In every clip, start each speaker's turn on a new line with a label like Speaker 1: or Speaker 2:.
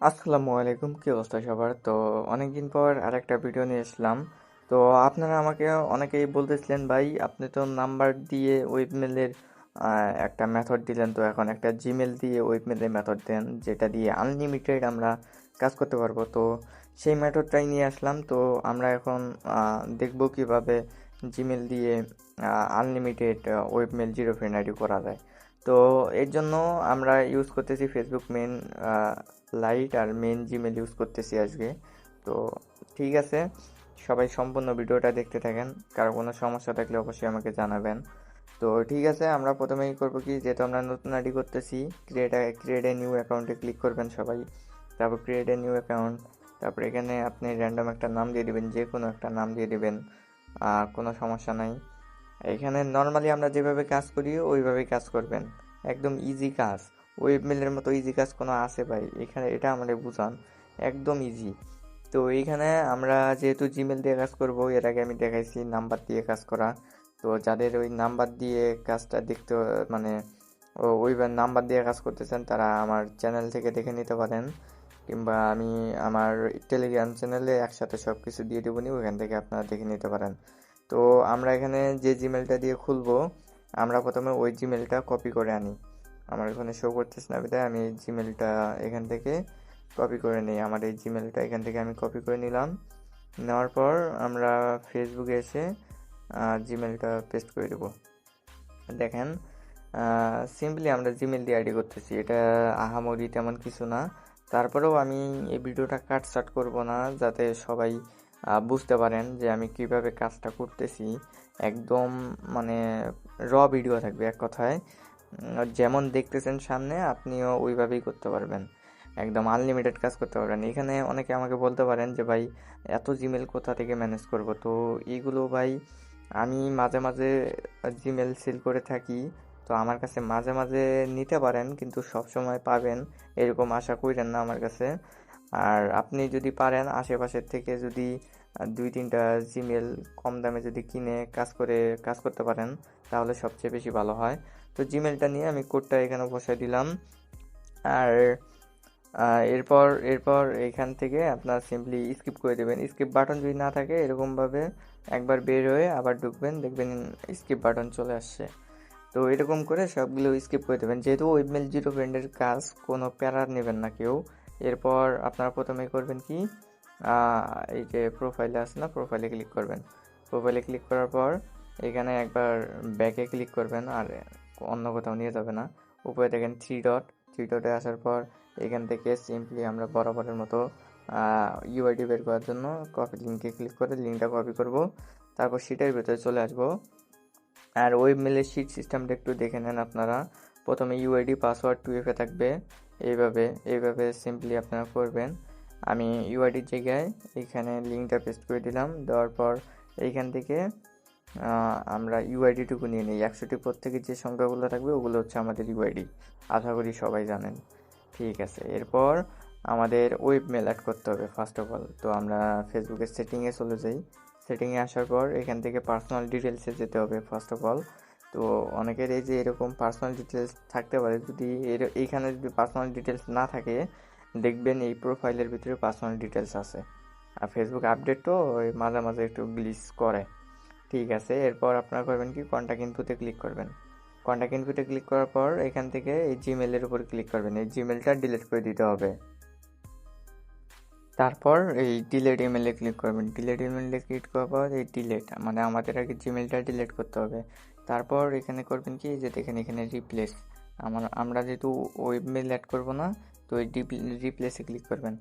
Speaker 1: আসসালামু আলাইকুম, কি অবস্থা সবার? তো অনেক দিন পর আরেকটা ভিডিও নিয়ে এসলাম তো আপনারা আমাকে অনেকেই বলতেছিলেন, ভাই, আপনি তো নাম্বার দিয়ে ওয়েবমেলের একটা মেথড দিলেন। তো এখন একটা জিমেল দিয়ে ওয়েবমেলের মেথড দেন, যেটা দিয়ে আনলিমিটেড আমরা কাজ করতে পারব। তো সেই মেথডটাই নিয়ে আসলাম। তো আমরা এখন দেখব কীভাবে জিমেল দিয়ে unlimited webmail zero friend ID করা যায়। তো এর জন্য আমরা ইউজ করতেছি ফেসবুক মেন লাইট আর মেন জিমেল ইউজ করতেছি আজকে। তো ঠিক আছে, সবাই সম্পূর্ণ ভিডিওটা দেখতে থাকেন। কারও কোনো সমস্যা থাকলে অবশ্যই আমাকে জানাবেন। তো ঠিক আছে, আমরা প্রথমেই করব কি, যেহেতু আমরা নতুন আইডি করতেছি ক্রিয়েট ক্রিয়েট এ নিউ অ্যাকাউন্টে ক্লিক করবেন সবাই। তারপর ক্রিয়েট এ নিউ অ্যাকাউন্ট তারপর এখানে আপনি র্যান্ডম একটা নাম দিয়ে দিবেন যে কোনো একটা নাম দিয়ে দিবেন কোনো সমস্যা নাই। এখানে নর্মালি আমরা যেভাবে কাজ করি, ওইভাবেই কাজ করবেন। একদম ইজি কাজ। ওয়েবমেলের মতো ইজি কাজ কোনো আছে ভাই? এখানে এটা আমাদের বুঝান। একদম ইজি তো এইখানে আমরা যেহেতু জিমেল দিয়ে কাজ করব, এর আগে আমি দেখাইছি নাম্বার দিয়ে কাজ করা। তো যাদের ওই নাম্বার দিয়ে কাজটা দেখতে মানে ওই নাম্বার দিয়ে কাজ করতেছেন, তারা আমার চ্যানেল থেকে দেখে নিতে পারেন। কিংবা আমি আমার টেলিগ্রাম চ্যানেলে একসাথে সব কিছু দিয়ে দেবো নি ওখান থেকে আপনারা দেখে নিতে পারেন। তো আমরা এখানে যে জিমেলটা দিয়ে খুলবো, আমরা প্রথমে ওই জিমেলটা কপি করে আনি। আমার এখানে শো করতেছে না বিধায় আমি এই জিমেলটা এখান থেকে কপি করে নিই। আমার এই জিমেলটা এখান থেকে আমি কপি করে নিলাম। নেওয়ার পর আমরা ফেসবুকে এসে জিমেলটা পেস্ট করে দেবো। দেখেন সিম্পলি আমরা জিমেল দিয়ে আইডি করতেছি। এটা আহামরি তেমন কিছু না। তারপরেও আমি এই ভিডিওটা কাট সাট করব না, যাতে সবাই বুঝতে পারেন যে আমি কীভাবে কাজটা করতেছি। একদম মানে র ভিডিও থাকবে এক কথায়। যেমন দেখতেছেন সামনে, আপনিও ওইভাবেই করতে পারবেন। একদম আনলিমিটেড কাজ করতে পারবেন। এখানে অনেকে আমাকে বলতে পারেন যে, ভাই, এত জিমেল কোথা থেকে ম্যানেজ করব? তো এইগুলো ভাই, আমি মাঝে মাঝে জিমেল সেল করে থাকি। তো আমার কাছে মাঝে মাঝে নিতে পারেন, কিন্তু সব সময় পাবেন এরকম আশা করেন না আমার কাছে। আর আপনি যদি পারেন, আশেপাশের থেকে যদি দুই তিনটা জিমেল কম দামে যদি কিনে কাজ করে, কাজ করতে পারেন, তাহলে সবচেয়ে বেশি ভালো হয়। তো জিমেলটা নিয়ে আমি কোডটা এখানে বসাই দিলাম। আর এরপর এরপর এখান থেকে আপনার সিম্পলি স্কিপ করে দেবেন। স্কিপ বাটন যদি না থাকে, এরকমভাবে একবার বের হয়ে আবার ঢুকবেন, দেখবেন স্কিপ বাটন চলে আসছে। তো এরকম করে সবগুলো স্কিপ করে দেবেন। যেহেতু ওয়েবমেল জিরো ফ্রেন্ডের কাজ, কোনো প্যারা নেবেন না কেউ। এরপর আপনারা প্রথমে করবেন কি এই যে প্রোফাইলে আছে না প্রোফাইলে ক্লিক করবেন। প্রোফাইলে ক্লিক করার পর এখানে একবার ব্যাকে ক্লিক করবেন আর অন্য কোথাও নিয়ে যাবে না। উপরে দেখেন থ্রি ডট থ্রি ডটে আসার পর এখান থেকে সিম্পলি আমরা বরাবরের মতো ইউআইডি বের করার জন্য কপি লিঙ্কে ক্লিক করে লিঙ্কটা কপি করব। তারপর সিটের ভেতরে চলে আসব। আর ওয়েব মেলের শিট সিস্টেমটা একটু দেখে নেন আপনারা। প্রথমে ইউআইডি পাসওয়ার্ড টু এফে থাকবে। এইভাবে এইভাবে সিম্পলি আপনারা করবেন। আমি ইউআইডির জায়গায় এখানে লিঙ্কটা পেস্ট করে দিলাম। দেওয়ার পর এইখান থেকে আমরা ইউআইডিটুকু নিয়ে নিই। একশোটি প্রত্যেকের যে সংখ্যাগুলো থাকবে, ওগুলো হচ্ছে আমাদের ইউআইডি আশা করি সবাই জানেন। ঠিক আছে, এরপর আমাদের ওয়েব মেল অ্যাড করতে হবে ফার্স্ট অফ অল তো আমরা ফেসবুকের সেটিংয়ে চলে যাই। সেটিংয়ে আসার পর এখান থেকে পার্সোনাল ডিটেলসে যেতে হবে ফার্স্ট অফ অল তো অনেকের এই যে এরকম পার্সোনাল ডিটেলস থাকতে পারে, যদি এর- এইখানে যদি পার্সোনাল ডিটেলস না থাকে দেখবেন এই প্রোফাইলের ভিতরে পার্সোনাল ডিটেলস আছে। আর ফেসবুক আপডেট তো ওই মাঝে মাঝে একটু গ্লিচ করে। ঠিক আছে, এরপর আপনারা করবেন কি? কন্ট্যাক্ট ইনপুটে ক্লিক করবেন। কন্ট্যাক্ট ইনপুটে ক্লিক করার পর এখান থেকে এই জিমেলের উপর ক্লিক করবেন। এই জিমেলটা ডিলিট করে দিতে হবে। তারপর এই ডিলেট ইমেলে ক্লিক করবেন। ডিলেট ইমেলে ক্লিক করার পর এই ডিলেট মানে আমাদের আগে জিমেলটা ডিলেট করতে হবে। তারপর এখানে করবেন কি? যে দেখেন এখানে রিপ্লেস আমার, আমরা যেহেতু ওয়েব মেল অ্যাড করব না তো রিপ্লেসে ক্লিক করবেন।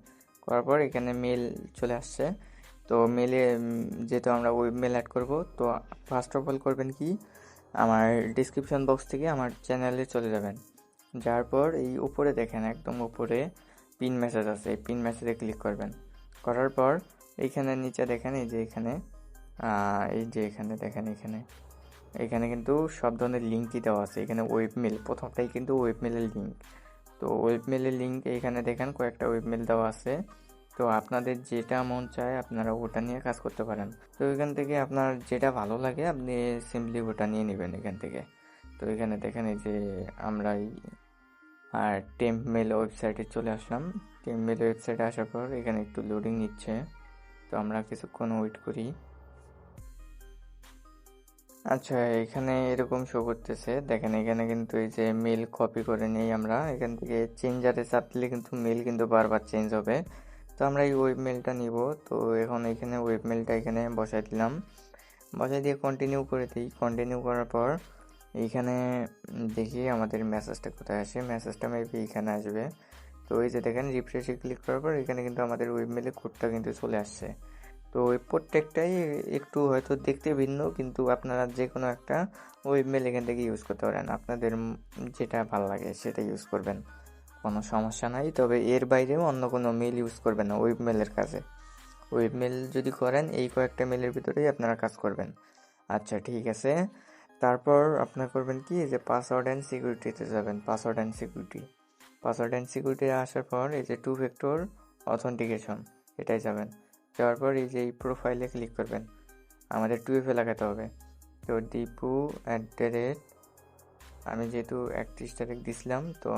Speaker 1: করার পর এখানে মেল চলে আসছে। তো মেলে যেহেতু আমরা ওয়েব মেল অ্যাড করব, তো ফার্স্ট অফ অল করবেন কি? আমার ডিসক্রিপশন বক্স থেকে আমার চ্যানেলে চলে যাবেন। যাওয়ার পর এই উপরে দেখেন, একদম উপরে পিন মেসেজ আছে। এই পিন মেসেজে ক্লিক করবেন। করার পর এইখানে নিচে দেখেন, এই যে এখানে এই যে এখানে দেখেন, এখানে। এখানে কিন্তু সব ধরনের লিঙ্কই দেওয়া আছে। এখানে ওয়েব মেল প্রথমটাই কিন্তু ওয়েব মেলের লিঙ্ক তো ওয়েব মেলের লিঙ্ক এখানে দেখেন, কয়েকটা ওয়েবমেল দেওয়া আছে। তো আপনাদের যেটা মন চায়, আপনারা ওটা নিয়ে কাজ করতে পারেন। তো এখান থেকে আপনার যেটা ভালো লাগে, আপনি সিম্পলি ওটা নিয়ে নেবেন এখান থেকে। তো এখানে দেখেন, এই যে আমরা আর টেম্প মেল ওয়েবসাইটে চলে আসলাম। টেম্প মেল ওয়েবসাইটে আসার পর এখানে একটু লোডিং নিচ্ছে। তো আমরা কিছুক্ষণ ওয়েট করি। আচ্ছা এখানে এরকম শো করতেছে। দেখেন, এখানে কিন্তু এই যে মেল কপি করে নিই আমরা। এখান থেকে চেঞ্জারে চাপলে কিন্তু মেল কিন্তু বারবার চেঞ্জ হবে। তো আমরা এই ওয়েব মেলটা নিব। তো এখন এখানে ওয়েব মেলটা এখানে বসাই দিলাম। বসাই দিয়ে কন্টিনিউ করে দিই। কন্টিনিউ করার পর এইখানে দেখি আমাদের মেসেজটা কোথায় আসে। মেসেজটা মেবি এখানে আসবে। তো এই যে দেখেন রিফ্রেশে ক্লিক করার পর এখানে কিন্তু আমাদের ওয়েব মেলে কোডটা কিন্তু চলে আসছে। তো ওই প্রত্যেকটাই একটু হয়তো দেখতে ভিন্ন, কিন্তু আপনারা যে কোনো একটা ওয়েব মেল এখান থেকে ইউজ করতে পারেন। আপনাদের যেটা ভালো লাগে সেটা ইউজ করবেন। কোনো সমস্যা নাই, তবে এর বাইরেও অন্য কোনো মেল ইউজ করবেন না ওয়েব মেলের কাজে। ওয়েব মেল যদি করেন, এই কয়েকটা মেলের ভিতরেই আপনারা কাজ করবেন। আচ্ছা ঠিক আছে। তারপর আপনার করবেন কি, যে পাসওয়ার্ড অ্যান্ড সিকিউরিটিতে যাবেন password and security password and security আসার পর এই যে টু ফ্যাক্টর অথেন্টিকেশন এটাই যাবেন। যাওয়ার পর এই যে এই প্রোফাইলে ক্লিক করবেন, আমাদের টুয়েফে লাগাতে হবে। তো দীপু অ্যাট দ্য রেট আমি যেহেতু একত্রিশ তারিখ দিছিলাম, তো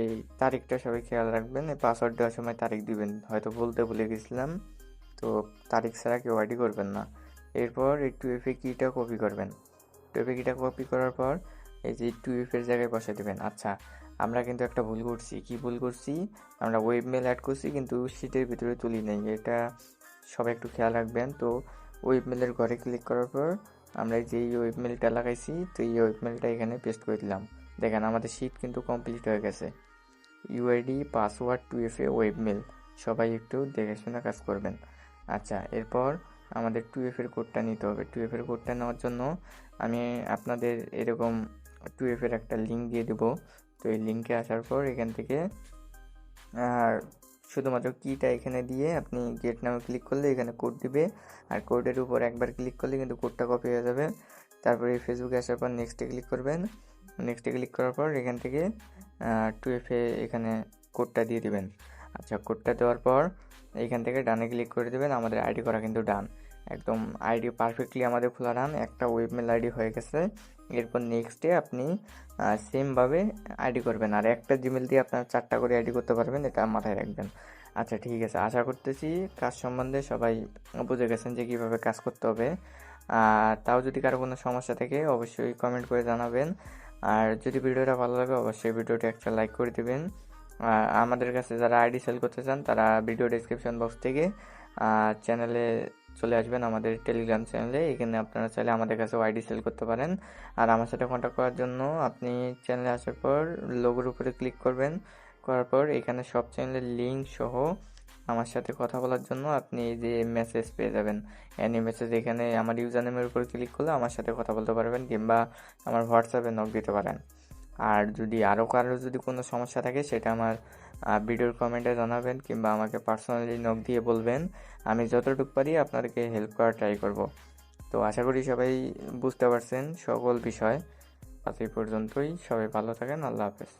Speaker 1: এই তারিখটা সবাই খেয়াল রাখবেন, এই পাসওয়ার্ড দেওয়ার সময় তারিখ দিবেন। হয়তো বলতে ভুলে গেছিলাম, তো তারিখ ছাড়া কেউ আইডি করবেন না। এরপর এই টুয়েফে কিটা কপি করবেন। টুয়েফে কিটা কপি করার পর এই যে টুয়েফের জায়গায় বসে দেবেন। আচ্ছা আমরা কিন্তু একটা ভুল করছি। কি ভুল করছি? আমরা ওয়েব মেল অ্যাড করছি কিন্তু সিটের ভিতরে তুলি নেই। এটা সবাই একটু খেয়াল রাখবেন। তো ওয়েব মেলের ঘরে ক্লিক করার পর আমরা যেই ওয়েব মেলটা লাগাইছি, তো এই ওয়েব মেলটা এখানে পেস্ট করে দিলাম। দেখেন আমাদের শীট কিন্তু কমপ্লিট হয়ে গেছে। UID password two F A web mail সবাই একটু দেখে শুনে কাজ করবেন। আচ্ছা এরপর আমাদের টু এফ এর কোডটা নিতে হবে। টু এফ এর কোডটা নেওয়ার জন্য আমি আপনাদের এরকম টু এফ এর একটা লিঙ্ক দিয়ে দেবো। তো এই লিঙ্কে আসার পর এখান থেকে, আর শুধুমাত্র কিটা এখানে দিয়ে আপনি গেট নামে ক্লিক করলে এখানে কোড দিবে। আর কোডের উপর একবার ক্লিক করলে কিন্তু কোডটা কপি হয়ে যাবে। তারপরে ফেসবুকে আসার পর নেক্সটে ক্লিক করবেন। নেক্সটে ক্লিক করার পর এখান থেকে টু এফে এখানে কোডটা দিয়ে দিবেন। আচ্ছা কোডটা দেওয়ার পর এখান থেকে ডানে ক্লিক করে দেবেন। আমাদের আইডি করা কিন্তু ডান একদম আইডি পারফেক্টলি আমাদের খোলা রান, একটা ওয়েবমেল আইডি হয়ে গেছে। এরপর নেক্সটে আপনি সেমভাবে আইডি করবেন। আর একটা জিমেল দিয়ে আপনার চারটা করে আইডি করতে পারবেন, এটা মাথায় রাখবেন। আচ্ছা ঠিক আছে। আশা করতেছি কাজ সম্বন্ধে সবাই বুঝে গেছেন যে কীভাবে কাজ করতে হবে। আর তাও যদি কারও কোনো সমস্যা থাকে, অবশ্যই কমেন্ট করে জানাবেন। আর যদি ভিডিওটা ভালো লাগে, অবশ্যই ভিডিওটা একটা লাইক করে দেবেন। আর আমাদের কাছে যারা আইডি সেল করতে চান, তারা ভিডিও ডিসক্রিপশন বক্স থেকে চ্যানেলে চলে আসবেন আমাদের টেলিগ্রাম চ্যানেলে এখানে আপনারা চাইলে আমাদের কাছেও আইডি সেল করতে পারেন। আর আমার সাথে কন্ট্যাক্ট করার জন্য আপনি চ্যানেলে আসার পর লোগোর উপরে ক্লিক করবেন। করার পর এখানে সব চ্যানেলের লিঙ্ক সহ আমার সাথে কথা বলার জন্য আপনি এই যে মেসেজ পেয়ে যাবেন। অ্যানি মেসেজ এখানে আমার ইউজার নেমের উপর ক্লিক করলে আমার সাথে কথা বলতে পারবেন কিংবা আমার হোয়াটসঅ্যাপে নক দিতে পারেন। আর যদি আরও কারোর যদি কোনো সমস্যা থাকে সেটা আমার ভিডিওর কমেন্টে জানাবেন কিংবা আমাকে পার্সোনালি নক দিয়ে বলবেন। আমি যতটুকু পারি আপনাদেরকে হেল্প করার ট্রাই করব। তো আশা করি সবাই বুঝতে পারছেন সকল বিষয়। আজ এই পর্যন্তই। সবাই ভালো থাকেন। আল্লাহ হাফেজ।